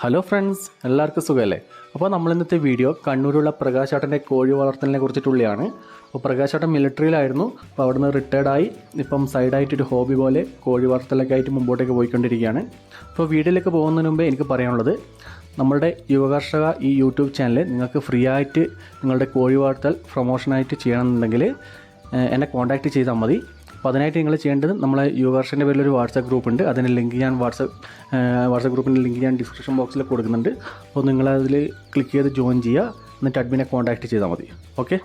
Hello friends എല്ലാവർക്കും സുഖമല്ലേ? അപ്പോൾ നമ്മൾ ഇന്നത്തെ വീഡിയോ കണ്ണൂരുള്ള പ്രകാശാട്ടന്റെ കോഴി വളർത്തലിനെ കുറിച്ചിട്ടുള്ളതാണ് അപ്പോൾ പ്രകാശാട്ടൻ മിലിറ്ററിയിലായിരുന്നു അപ്പോൾ അവിടുന്ന് റിട്ടയർഡായി ഇപ്പം സൈഡായിട്ട് ഒരു ഹോബി പോലെ കോഴി വളർത്തലൊക്കെ ആയിട്ട് മുമ്പോട്ടേക്ക് പോയിക്കൊണ്ടിരിക്കുകയാണ്. അപ്പോൾ വീഡിയോയിലേക്ക് പോകുന്നതിന് മുമ്പേ എനിക്ക് പറയാനുള്ളത് നമ്മുടെ യുവകർഷക ഈ യൂട്യൂബ് ചാനൽ നിങ്ങൾക്ക് ഫ്രീ ആയിട്ട് നിങ്ങളുടെ കോഴി വളർത്തൽ പ്രൊമോഷനായിട്ട് ചെയ്യണമെന്നുണ്ടെങ്കിൽ എന്നെ കോൺടാക്റ്റ് ചെയ്താൽ മതി. അപ്പോൾ അതിനായിട്ട് നിങ്ങൾ ചെയ്യേണ്ടത് നമ്മളെ യുവർഷന്റെ പേരിൽ ഒരു വാട്സാപ്പ് ഗ്രൂപ്പ് ഉണ്ട് അതിന്റെ ലിങ്ക് ഞാൻ വാട്സപ്പ് വാട്സപ്പ് ഗ്രൂപ്പിന്റെ ലിങ്ക് ഞാൻ ഡിസ്ക്രിപ്ഷൻ ബോക്സിൽ കൊടുക്കുന്നുണ്ട്. അപ്പോൾ നിങ്ങൾ അതിൽ ക്ലിക്ക് ചെയ്ത് ജോയിൻ ചെയ്യുക. എന്നിട്ട് അഡ്മിനെ കോൺടാക്റ്റ് ചെയ്താൽ മതി. ഓക്കെ?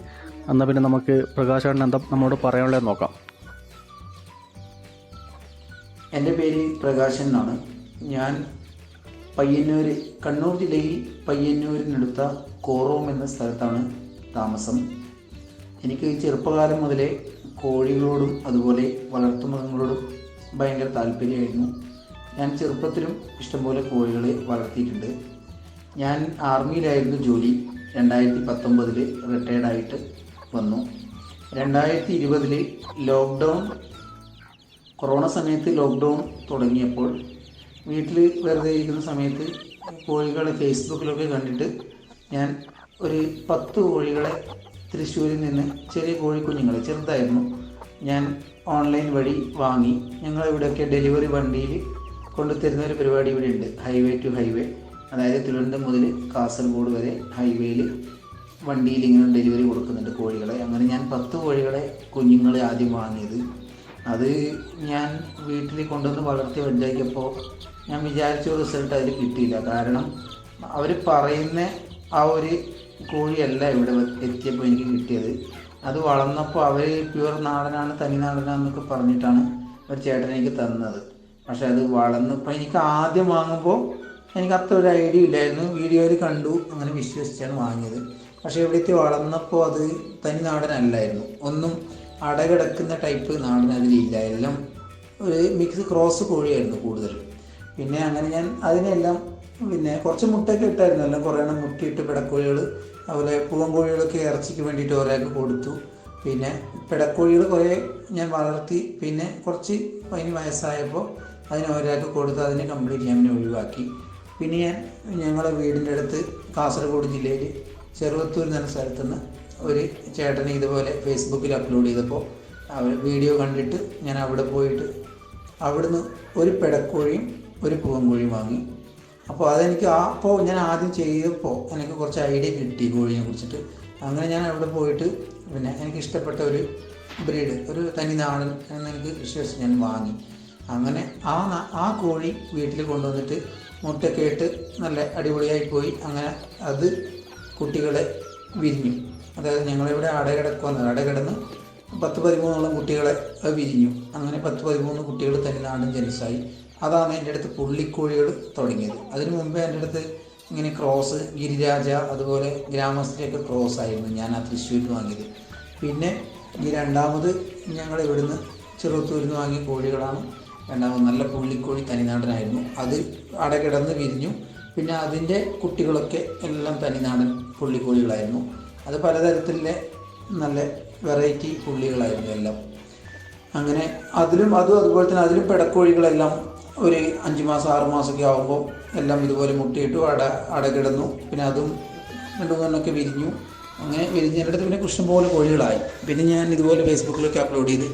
എന്നാൽ പിന്നെ നമുക്ക് പ്രകാശാണ് എന്താ നമ്മളോട് പറയാനുള്ളത് നോക്കാം. എന്റെ പേര് പ്രകാശൻ എന്നാണ്. ഞാൻ പയ്യന്നൂർ കണ്ണൂർ ജില്ലയിൽ പയ്യന്നൂരിനടുത്ത കോറോം എന്ന സ്ഥലത്താണ് താമസം. എനിക്ക് ചെറുപ്പകാലം മുതലേ കോഴികളോടും അതുപോലെ വളർത്തുമൃഗങ്ങളോടും ഭയങ്കര താല്പര്യമായിരുന്നു. ഞാൻ ചെറുപ്പത്തിലും ഇഷ്ടംപോലെ കോഴികളെ വളർത്തിയിട്ടുണ്ട്. ഞാൻ ആർമിയിലായിരുന്നു ജോലി. രണ്ടായിരത്തി പത്തൊമ്പതിൽ റിട്ടയർഡായിട്ട് വന്നു. രണ്ടായിരത്തി ഇരുപതിൽ ലോക്ക്ഡൗൺ കൊറോണ സമയത്ത് ലോക്ക്ഡൗൺ തുടങ്ങിയപ്പോൾ വീട്ടിൽ വെറുതെ ഇരിക്കുന്ന സമയത്ത് കോഴികളെ ഫേസ്ബുക്കിലൊക്കെ കണ്ടിട്ട് ഞാൻ ഒരു പത്ത് കോഴികളെ തൃശ്ശൂരിൽ നിന്ന് ചെറിയ കോഴിക്കുഞ്ഞുങ്ങൾ ചെറുതായിരുന്നു. ഞാൻ ഓൺലൈൻ വഴി വാങ്ങി. ഞങ്ങൾ ഇവിടെയൊക്കെ ഡെലിവറി വണ്ടിയിൽ കൊണ്ടുതരുന്ന ഒരു പരിപാടി ഇവിടെ ഉണ്ട് ഹൈവേ ടു ഹൈവേ. അതായത് തിരുവനന്തപുരം മുതൽ കാസർഗോഡ് വരെ ഹൈവേയിൽ വണ്ടിയിൽ ഇങ്ങനെ ഡെലിവറി കൊടുക്കുന്നുണ്ട് കോഴികളെ. അങ്ങനെ ഞാൻ പത്ത് കോഴികളെ കുഞ്ഞുങ്ങളെ ആദ്യം വാങ്ങിയത്. അത് ഞാൻ വീട്ടിൽ കൊണ്ടുവന്ന് വളർത്തി വലുതാക്കിയപ്പോൾ ഞാൻ വിചാരിച്ച റിസൾട്ട് അതിൽ കിട്ടിയില്ല. കാരണം അവർ പറയുന്ന ആ ഒരു കോഴിയല്ല ഇവിടെ എത്തിയപ്പോൾ എനിക്ക് കിട്ടിയത്. അത് വളർന്നപ്പോൾ അവർ പ്യുവർ നാടനാണ് തനി നാടനാന്നൊക്കെ പറഞ്ഞിട്ടാണ് ഒരു ചേട്ടൻ എനിക്ക് തന്നത്. പക്ഷെ അത് വളർന്നപ്പോൾ എനിക്ക് ആദ്യം വാങ്ങുമ്പോൾ എനിക്ക് അത്ര ഒരു ഐഡിയ ഇല്ലായിരുന്നു. വീഡിയോയിൽ കണ്ടു അങ്ങനെ വിശ്വസിച്ചാണ് വാങ്ങിയത്. പക്ഷേ ഇവിടുത്തെ വളർന്നപ്പോൾ അത് തനി നാടനല്ലായിരുന്നു. ഒന്നും അടകിടക്കുന്ന ടൈപ്പ് നാടൻ അതിലില്ല എല്ലാം ഒരു മിക്സ് ക്രോസ് കോഴിയായിരുന്നു കൂടുതൽ പിന്നെ അങ്ങനെ ഞാൻ അതിനെല്ലാം പിന്നെ കുറച്ച് മുട്ടയൊക്കെ ഇട്ടായിരുന്നു എല്ലാം കുറേ എണ്ണം മുട്ടയിട്ട് പിടക്കോഴികൾ അതുപോലെ പൂവൻകോഴികളൊക്കെ ഇറച്ചിക്ക് വേണ്ടിയിട്ട് ഒരാൾക്ക് കൊടുത്തു. പിന്നെ പിടക്കോഴികൾ കുറേ ഞാൻ വളർത്തി പിന്നെ കുറച്ച് അതിന് വയസ്സായപ്പോൾ അതിന് ഒരാൾക്ക് കൊടുത്ത് അതിനെ കംപ്ലീറ്റ് ഞാൻ പിന്നെ ഒഴിവാക്കി. പിന്നെ ഞാൻ ഞങ്ങളുടെ വീടിന്റെ അടുത്ത് കാസർഗോഡ് ജില്ലയിൽ ചെറുവത്തൂർ എന്ന സ്ഥലത്തുനിന്ന് ഒരു ചേട്ടൻ ഇതുപോലെ ഫേസ്ബുക്കിൽ അപ്ലോഡ് ചെയ്തപ്പോൾ അവർ വീഡിയോ കണ്ടിട്ട് ഞാൻ അവിടെ പോയിട്ട് അവിടുന്ന് ഒരു പിടക്കോഴിയും ഒരു പൂവൻ പൂവൻകോഴിയും വാങ്ങി. അപ്പോൾ അതെനിക്ക് ആ അപ്പോൾ ഞാൻ ആദ്യം ചെയ്തപ്പോൾ എനിക്ക് കുറച്ച് ഐഡിയ കിട്ടി കോഴിയെ കുറിച്ചിട്ട്. അങ്ങനെ ഞാൻ അവിടെ പോയിട്ട് പിന്നെ എനിക്ക് ഇഷ്ടപ്പെട്ട ഒരു ബ്രീഡ് ഒരു തനി നാടൻ എന്ന് എനിക്ക് വിശ്വസിച്ച് ഞാൻ വാങ്ങി. അങ്ങനെ ആ ആ കോഴി വീട്ടിൽ കൊണ്ടുവന്നിട്ട് മുട്ടൊക്കെ ഇട്ട് നല്ല അടിപൊളിയായി പോയി. അങ്ങനെ അത് കുട്ടികളെ വിരിഞ്ഞു. അതായത് ഞങ്ങളിവിടെ അടകിടക്കുവന്നത് അടകിടന്ന് പത്ത് പതിമൂന്നോളം കുട്ടികളെ വിരിഞ്ഞു. അങ്ങനെ പത്ത് പതിമൂന്ന് കുട്ടികൾ തന്നെ നാടൻ ജനിസായി അതാണ് എന്റെ അടുത്ത് പുള്ളിക്കോഴികൾ തുടങ്ങിയത്. അതിനു മുമ്പേ എന്റെ അടുത്ത് ഇങ്ങനെ ക്രോസ് ഗിരിരാജ അതുപോലെ ഗ്രാമസ്ഥയൊക്കെ ക്രോസ് ആയിരുന്നു ഞാൻ ആ തൃശ്ശൂരിൽ വാങ്ങിയത്. പിന്നെ ഈ രണ്ടാമത് ഞങ്ങൾ ഇവിടുന്ന് ചെറുത്തൂരിൽ നിന്ന് വാങ്ങിയ കോഴികളാണ്. രണ്ടാമത് നല്ല പുള്ളിക്കോഴി തനിനാടനായിരുന്നു. അത് അട കിടന്ന് വിരിഞ്ഞു. പിന്നെ അതിന്റെ കുട്ടികളൊക്കെ എല്ലാം തനിനാടൻ പുള്ളിക്കോഴികളായിരുന്നു. അത് പലതരത്തിലെ നല്ല വെറൈറ്റി പുള്ളികളായിരുന്നു എല്ലാം. അങ്ങനെ അതിലും അതും അതുപോലെ തന്നെ അതിലും പിടക്കോഴികളെല്ലാം ഒരു അഞ്ച് മാസം ആറ് മാസമൊക്കെ ആകുമ്പോൾ എല്ലാം ഇതുപോലെ മുട്ടിയിട്ടു അട അട കിടന്നു. പിന്നെ അതും രണ്ടു മൂന്നെണ്ണമൊക്കെ വിരിഞ്ഞു. അങ്ങനെ അടുത്ത് പിന്നെ പോലെ കോഴികളായി. പിന്നെ ഞാൻ ഇതുപോലെ ഫേസ്ബുക്കിലൊക്കെ അപ്ലോഡ് ചെയ്ത്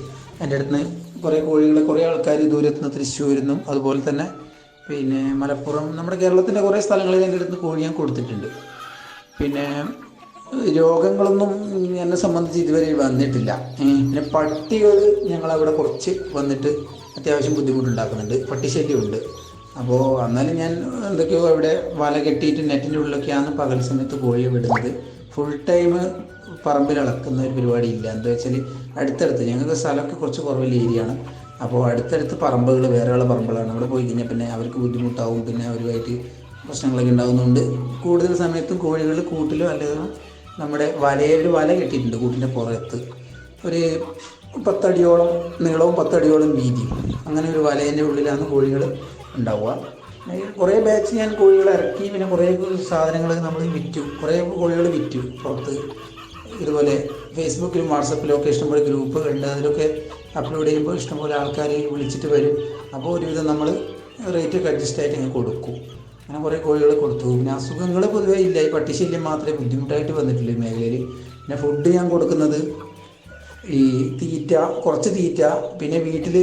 എന്റെ അടുത്ത് നിന്ന് കുറേ കോഴികളെ കുറേ ആൾക്കാർ ദൂരത്ത് നിന്ന് തൃശ്ശൂരിൽ അതുപോലെ തന്നെ പിന്നെ മലപ്പുറം നമ്മുടെ കേരളത്തിന്റെ കുറേ സ്ഥലങ്ങളിൽ എന്റെ അടുത്ത് കോഴി ഞാൻ കൊടുത്തിട്ടുണ്ട്. പിന്നെ രോഗങ്ങളൊന്നും എന്നെ സംബന്ധിച്ച് ഇതുവരെ വന്നിട്ടില്ല. പിന്നെ പട്ടികൾ ഞങ്ങളവിടെ കുറച്ച് വന്നിട്ട് അത്യാവശ്യം ബുദ്ധിമുട്ടുണ്ടാക്കുന്നുണ്ട്. പട്ടിശല്യമുണ്ട്. അപ്പോൾ എന്നാലും ഞാൻ എന്തൊക്കെയോ അവിടെ വല കെട്ടിയിട്ട് നെറ്റിന്റെ ഉള്ളിലൊക്കെയാണ് പകൽ സമയത്ത് കോഴിയെ വിടുന്നത്. ഫുൾ ടൈം പറമ്പിൽ അളക്കുന്ന ഒരു പരിപാടി ഇല്ല. എന്താ വെച്ചാൽ അടുത്തടുത്ത് ഞങ്ങൾക്ക് സ്ഥലമൊക്കെ കുറച്ച് കുറവില്ല ഏരിയയാണ്. അപ്പോൾ അടുത്തടുത്ത് പറമ്പുകൾ വേറെയുള്ള പറമ്പുകളാണ്. അവിടെ പോയി കഴിഞ്ഞാൽ പിന്നെ അവർക്ക് ബുദ്ധിമുട്ടാവും. പിന്നെ അവരുമായിട്ട് പ്രശ്നങ്ങളൊക്കെ ഉണ്ടാകുന്നുണ്ട് കൂടുതൽ സമയത്തും കോഴികൾ കൂട്ടിലോ അല്ലെങ്കിൽ നമ്മുടെ വലയൊരു വല കെട്ടിയിട്ടുണ്ട് കൂട്ടിന്റെ പുറത്ത്. ഒരു പത്തടിയോളം നീളവും പത്തടിയോളം വീതിയും. അങ്ങനെ ഒരു വലേന്റെ ഉള്ളിലാണ് കോഴികൾ ഉണ്ടാവുക. കുറേ ബാച്ച് ഞാൻ കോഴികൾ ഇറക്കി പിന്നെ കുറേ സാധനങ്ങൾ നമ്മൾ വിറ്റു. കുറേ കോഴികൾ വിറ്റു പുറത്ത്. ഇതുപോലെ ഫേസ്ബുക്കിലും വാട്സപ്പിലും ഒക്കെ ഇഷ്ടംപോലെ ഗ്രൂപ്പ് ഉണ്ട് അതിലൊക്കെ അപ്ലോഡ് ചെയ്യുമ്പോൾ ഇഷ്ടംപോലെ ആൾക്കാർ വിളിച്ചിട്ട് വരും. അപ്പോൾ ഒരുവിധം നമ്മൾ റേറ്റ് ഒക്കെ അഡ്ജസ്റ്റ് ആയിട്ട് ഇങ്ങനെ കൊടുക്കും. അങ്ങനെ കുറേ കോഴികളെ കൊടുത്തു പിന്നെ അസുഖങ്ങൾ പൊതുവേ ഇല്ല. ഈ പട്ടിശല്യം മാത്രമേ ബുദ്ധിമുട്ടായിട്ട് വന്നിട്ടുള്ളൂ ഈ മേഖലയിൽ പിന്നെ ഫുഡ് ഞാൻ കൊടുക്കുന്നത് ഈ തീറ്റ കുറച്ച് തീറ്റ. പിന്നെ വീട്ടിൽ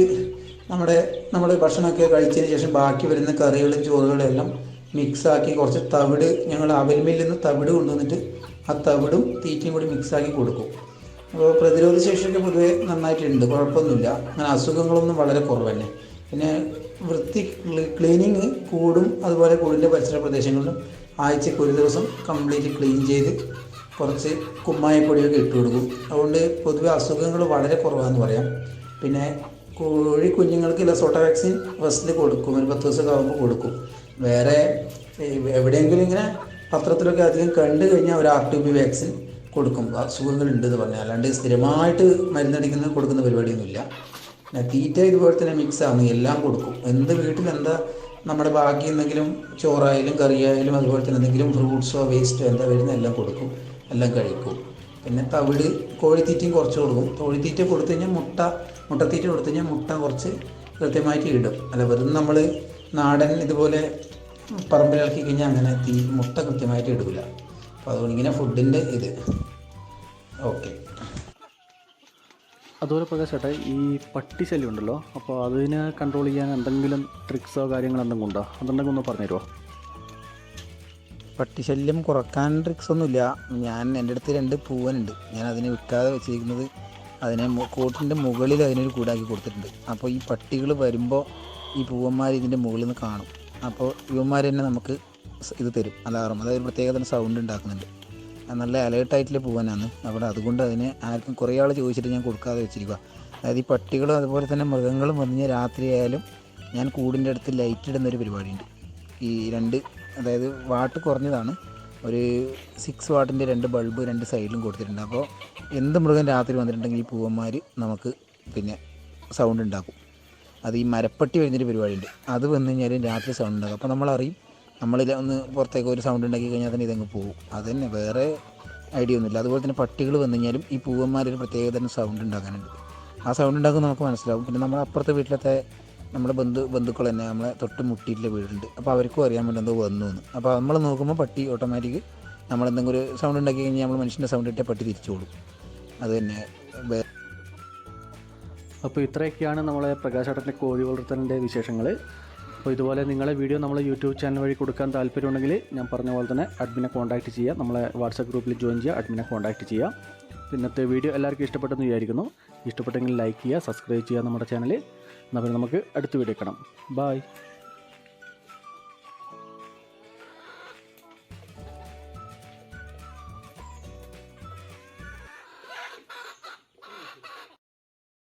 നമ്മുടെ നമ്മൾ ഭക്ഷണമൊക്കെ കഴിച്ചതിന് ശേഷം ബാക്കി വരുന്ന കറികളും ചോറുകളും എല്ലാം മിക്സാക്കി കുറച്ച് തവിട് ഞങ്ങൾ അവൽമിൽ നിന്ന് തവിട് കൊണ്ടുവന്നിട്ട് ആ തവിടും തീറ്റയും കൂടി മിക്സാക്കി കൊടുക്കും. അപ്പോൾ പ്രതിരോധ ശേഷിയൊക്കെ പൊതുവേ നന്നായിട്ടുണ്ട്. കുഴപ്പമൊന്നുമില്ല. അങ്ങനെ അസുഖങ്ങളൊന്നും വളരെ കുറവ് പിന്നെ വൃത്തി ക്ലീനിങ് കൂടും അതുപോലെ കൂടിന്റെ പരിസര പ്രദേശങ്ങളിലും ആഴ്ചയ്ക്ക് ഒരു ദിവസം കംപ്ലീറ്റ് ക്ലീൻ ചെയ്ത് കുറച്ച് കുമ്മായപ്പൊടിയൊക്കെ ഇട്ട് കൊടുക്കും. അതുകൊണ്ട് പൊതുവെ അസുഖങ്ങൾ വളരെ കുറവാണെന്ന് പറയാം. പിന്നെ കോഴി കുഞ്ഞുങ്ങൾക്ക് ലസോട്ട വാക്സിൻ ഫസ്റ്റിൽ കൊടുക്കും ഒരു പത്ത് ദിവസമൊക്കെ ആകുമ്പോൾ കൊടുക്കും. വേറെ എവിടെയെങ്കിലും ഇങ്ങനെ പത്രത്തിലൊക്കെ അധികം കണ്ടു കഴിഞ്ഞാൽ ഒരു ആർ ടി ബി വാക്സിൻ കൊടുക്കും. അസുഖങ്ങളുണ്ടെന്ന് പറഞ്ഞാൽ അല്ലാണ്ട് സ്ഥിരമായിട്ട് മരുന്നടിക്കുന്ന കൊടുക്കുന്ന പരിപാടിയൊന്നുമില്ല. തീറ്റ ഇതുപോലെ തന്നെ മിക്സ് ആണ്. എല്ലാം കൊടുക്കും. എന്ത് വീട്ടിൽ എന്താ നമ്മുടെ ബാക്കി എന്തെങ്കിലും ചോറായാലും കറിയായാലും അതുപോലെ തന്നെ എന്തെങ്കിലും ഫ്രൂട്ട്സോ വേസ്റ്റോ എന്താ വരുന്ന എല്ലാം കൊടുക്കും. എല്ലാം കഴിക്കും. പിന്നെ തവിട് കോഴിത്തീറ്റയും കുറച്ച് കൊടുക്കും. കോഴിത്തീറ്റ കൊടുത്തു കഴിഞ്ഞാൽ മുട്ട മുട്ടത്തീറ്റ കൊടുത്തു കഴിഞ്ഞാൽ മുട്ട കുറച്ച് കൃത്യമായിട്ട് ഇടും. അല്ല വെറും നമ്മൾ നാടൻ ഇതുപോലെ പറമ്പിലിറക്കി കഴിഞ്ഞാൽ അങ്ങനെ തീ മുട്ട കൃത്യമായിട്ട് ഇടില്ല അപ്പോൾ അതുകൊണ്ട് ഇങ്ങനെ ഫുഡിന്റെ ഇത്. ഓക്കെ അതുപോലെ പ്രകാശ് ചേട്ടാ ഈ പട്ടി ശല്യം ഉണ്ടല്ലോ അപ്പോൾ അതിനെ കൺട്രോൾ ചെയ്യാൻ എന്തെങ്കിലും ട്രിക്സോ കാര്യങ്ങളോ എന്തെങ്കിലും ഉണ്ടോ? അതുണ്ടെങ്കിൽ ഒന്ന് പറഞ്ഞു തരുമോ? പട്ടിശല്യം കുറയ്ക്കാൻ ട്രിക്സ് ഒന്നുമില്ല. ഞാൻ എന്റെ അടുത്ത് രണ്ട് പൂവനുണ്ട്. ഞാൻ അതിനെ വിൽക്കാതെ വെച്ചിരിക്കുന്നത് അതിനെ കോട്ടിന്റെ മുകളിൽ അതിനൊരു കൂടാക്കി കൊടുത്തിട്ടുണ്ട്. അപ്പോൾ ഈ പട്ടികൾ വരുമ്പോൾ ഈ പൂവന്മാർ ഇതിന്റെ മുകളിൽ നിന്ന് കാണും. അപ്പോൾ ഇവന്മാർ തന്നെ നമുക്ക് ഇത് തരും അലാറം. അതായത് ഒരു പ്രത്യേക തരം സൗണ്ട് ഉണ്ടാക്കുന്നുണ്ട്. നല്ല അലേർട്ടായിട്ടുള്ള പൂവനാണ്. അവിടെ അതുകൊണ്ട് അതിനെ ആർക്കും കുറേ ആൾ ചോദിച്ചിട്ട് ഞാൻ കൊടുക്കാതെ വെച്ചിരിക്കുക അതായത് ഈ പട്ടികളും അതുപോലെ തന്നെ മൃഗങ്ങളും വന്ന് രാത്രിയായാലും ഞാൻ കൂടിന്റെ അടുത്ത് ലൈറ്റ് ഇടുന്ന ഒരു പരിപാടിയുണ്ട്. ഈ രണ്ട് അതായത് വാട്ട് കുറഞ്ഞതാണ്. ഒരു സിക്സ് വാട്ടിന്റെ രണ്ട് ബൾബ് രണ്ട് സൈഡിലും കൊടുത്തിട്ടുണ്ട്. അപ്പോൾ എന്ത് മൃഗം രാത്രി വന്നിട്ടുണ്ടെങ്കിൽ ഈ പൂവന്മാർ നമുക്ക് പിന്നെ സൗണ്ട് ഉണ്ടാക്കും. അത് ഈ മരപ്പട്ടി വരുന്നൊരു പരിപാടിയുണ്ട്. അത് വന്നു കഴിഞ്ഞാൽ രാത്രി സൗണ്ട് ഉണ്ടാകും അപ്പോൾ നമ്മളറിയും നമ്മളിൽ ഒന്ന് പുറത്തേക്ക് ഒരു സൗണ്ട് ഉണ്ടാക്കി കഴിഞ്ഞാൽ തന്നെ ഇതങ്ങ് പോകും അത് തന്നെ വേറെ ഐഡിയ ഒന്നുമില്ല. അതുപോലെ തന്നെ പട്ടികൾ വന്നു കഴിഞ്ഞാലും ഈ പൂവന്മാരൊരു പ്രത്യേക തന്നെ സൗണ്ട് ഉണ്ടാക്കാനുണ്ട് ആ സൗണ്ട് ഉണ്ടാക്കുമ്പോൾ നമുക്ക് മനസ്സിലാവും. പിന്നെ നമ്മുടെ അപ്പുറത്തെ വീട്ടിലത്തെ നമ്മുടെ ബന്ധു ബന്ധുക്കൾ തന്നെ നമ്മളെ തൊട്ട് മുട്ടിയിട്ടുള്ള വീടുണ്ട് അപ്പോൾ അവർക്കും അറിയാൻ എന്തോ വന്നു എന്ന്. അപ്പോൾ നമ്മൾ നോക്കുമ്പോൾ പട്ടി ഓട്ടോമാറ്റിക് നമ്മളെന്തെങ്കിലും ഒരു സൗണ്ട് ഉണ്ടാക്കി കഴിഞ്ഞാൽ നമ്മൾ മനുഷ്യന്റെ സൗണ്ട് ഇട്ടേ പട്ടി തിരിച്ചോളും. അത് തന്നെ അപ്പോൾ ഇത്രയൊക്കെയാണ് നമ്മളെ പ്രകാശ് ഏട്ടന്റെ കോഴി വളർത്തലിന്റെ വിശേഷങ്ങൾ അപ്പോൾ ഇതുപോലെ നിങ്ങളെ വീഡിയോ നമ്മളെ യൂട്യൂബ് ചാനൽ വഴി കൊടുക്കാൻ താല്പര്യമുണ്ടെങ്കിൽ ഞാൻ പറഞ്ഞ പോലെ തന്നെ അഡ്മിനെ കോൺടാക്റ്റ് ചെയ്യുക. നമ്മളെ വാട്സപ്പ് ഗ്രൂപ്പിൽ ജോയിൻ ചെയ്യുക അഡ്മിനെ കോൺടാക്റ്റ് ചെയ്യുക. പിന്നത്തെ വീഡിയോ എല്ലാവർക്കും ഇഷ്ടപ്പെട്ടെന്ന് വിചാരിക്കുന്നു. ഇഷ്ടപ്പെട്ടെങ്കിൽ ലൈക്ക് ചെയ്യുക സബ്സ്ക്രൈബ് ചെയ്യുക നമ്മുടെ ചാനൽ എന്നാൽ നമുക്ക് അടുത്ത വീഡിയോ കാണാം. ബായ്